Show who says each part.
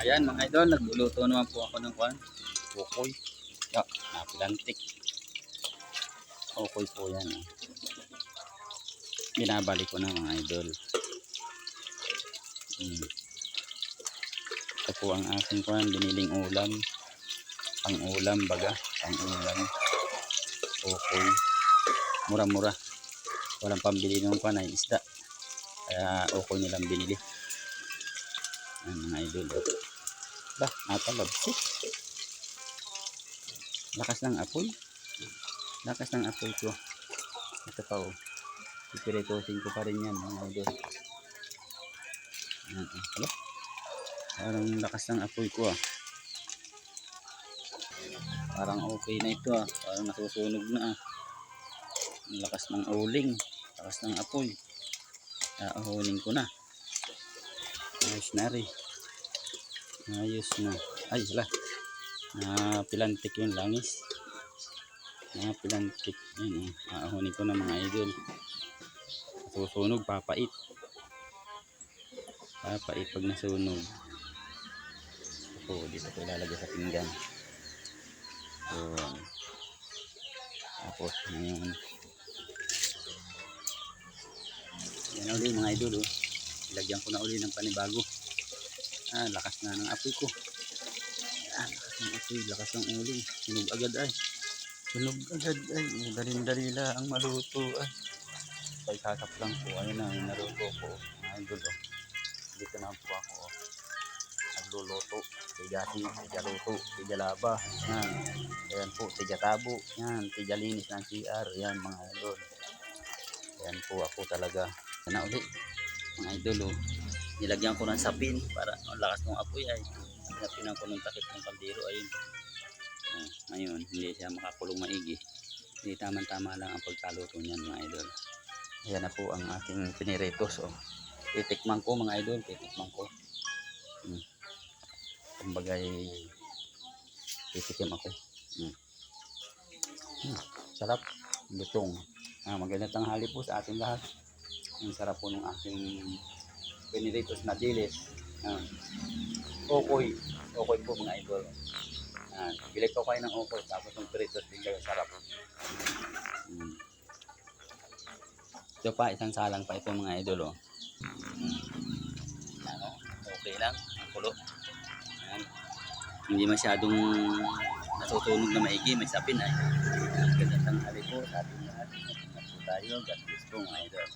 Speaker 1: Ayan mga idol, nagluluto naman po ako ng kwan. Kukoy. Ya, napilantik. Kukoy po yan. ah. Binabalik ko na mga idol. Hmm. Ito po ang aking kwan, biniling ulam. Pang ulam baga, pang ulam. Kukoy. Mura-mura. Walang pambili ng kwan ay isda. Kaya okay nilang binili. Ayan mga idol. oh. Ba, natalabsik. Lakas ng apoy. Lakas ng apoy ko. Ito pa oh. Pipiritusin ko pa rin yan mga idol. Ayan, oh. Hala. Parang lakas ng apoy ko ah. Parang okay na ito ah. Parang nasusunog na ah. Lakas ng uling. Lakas ng apoy. Aahunin ko na. Ayos na rin. Ayos na. Ay, wala. Napilantik yung langis. Napilantik. Yun, oh. Aahunin ko na mga idol. Susunog, papait. Papait pag nasunog. Ako, dito ko ilalagay sa pinggan. Yun. Tapos, ngayon. Yan ulit mga idol. Oh. Ilagyan ko na uli ng panibago. Ah, lakas na ng apoy ko. Ah, lakas ng apoy, lakas ng uling. Sunog agad ay. Sunog agad ay. Daling-dali lang ang maluto ay. Pagkakap lang po. Ayun na, yung naluto ko. Mga idol oh. Dito na po ako oh. Nagluluto. Tigati, tigaluto, tigalaba. Yan. Ayan po, tigatabo. Yan, tigalinis ng CR. Yan mga idol. Ayan po ako talaga. Yan na uli. Mga idol oh. Nilagyan ko ng sapin para ang lakas ng apoy ay. Napinan ko ng takip ng kaldero ayun. Oh, ngayon, hindi siya makakulong maigi. Hindi tama-tama lang ang pagkaluto niyan mga idol. Ayan na po ang aking piniritos. Oh. Titikman ko mga idol, titikman ko. Hmm. Kumbagay, titikim ako. Hmm. Hmm. Sarap. Lutong. Ah, magandang tanghali po sa ating lahat. Ang sarap po ng aking piniritos na dilis. Ah. Okoy. Okoy po mga idol. Ah, bili ko kayo ng okoy tapos ng piritos din kayo sarap. Hmm. Ito pa, isang salang pa ito mga idol. Oh. Ano, okay lang. Ang kulo. Ayan. Hindi masyadong natutunog na maigi. May sapin ay. Ganda tanghali po sa ating lahat. Ingat po tayo. God bless po mga idol.